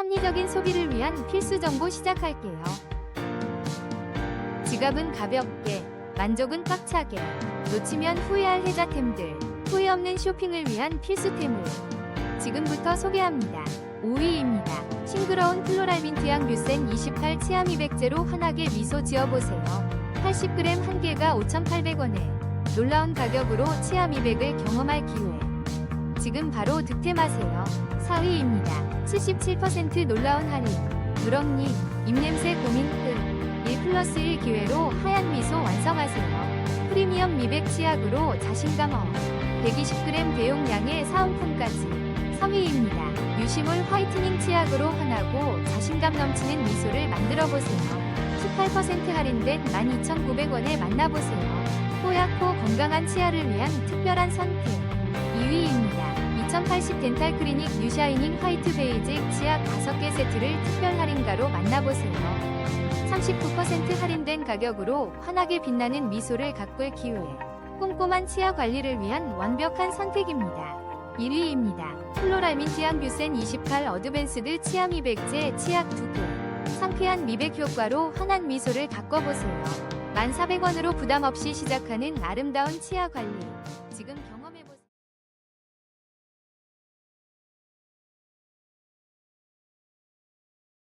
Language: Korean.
합리적인 소비를 위한 필수 정보 시작할게요. 지갑은 가볍게, 만족은 꽉차게, 놓치면 후회할 혜자템들, 후회 없는 쇼핑을 위한 필수템을 지금부터 소개합니다. 5위입니다. 싱그러운 플로랄민트향 뮤센 28 치아 미백제로 환하게 미소 지어보세요. 80g 한 개가 5,800원에 놀라운 가격으로 치아 미백을 경험할 기회. 지금 바로 득템하세요. 4위입니다. 77% 놀라운 할인. 누렁니, 입냄새 고민 끝. 1 플러스 1 기회로 하얀 미소 완성하세요. 프리미엄 미백 치약으로 자신감 업. 120g 대용량의 사은품까지. 3위입니다. 유시물 화이트닝 치약으로 환하고 자신감 넘치는 미소를 만들어 보세요. 18% 할인된 12,900원에 만나보세요. 뽀얗고 건강한 치아를 위한 특별한 선택. 2위입니다. 2080 덴탈 클리닉 뉴샤이닝 화이트 베이직 치약 5개 세트를 특별 할인가로 만나보세요. 39% 할인된 가격으로 환하게 빛나는 미소를 가꿀 기회. 꼼꼼한 치아 관리를 위한 완벽한 선택입니다. 1위입니다. 플로랄민 치약 뷰센 28 어드밴스드 치아 미백제 치약 2개. 상쾌한 미백 효과로 환한 미소를 가꿔보세요. 1,400원으로 부담 없이 시작하는 아름다운 치아 관리. 지금 경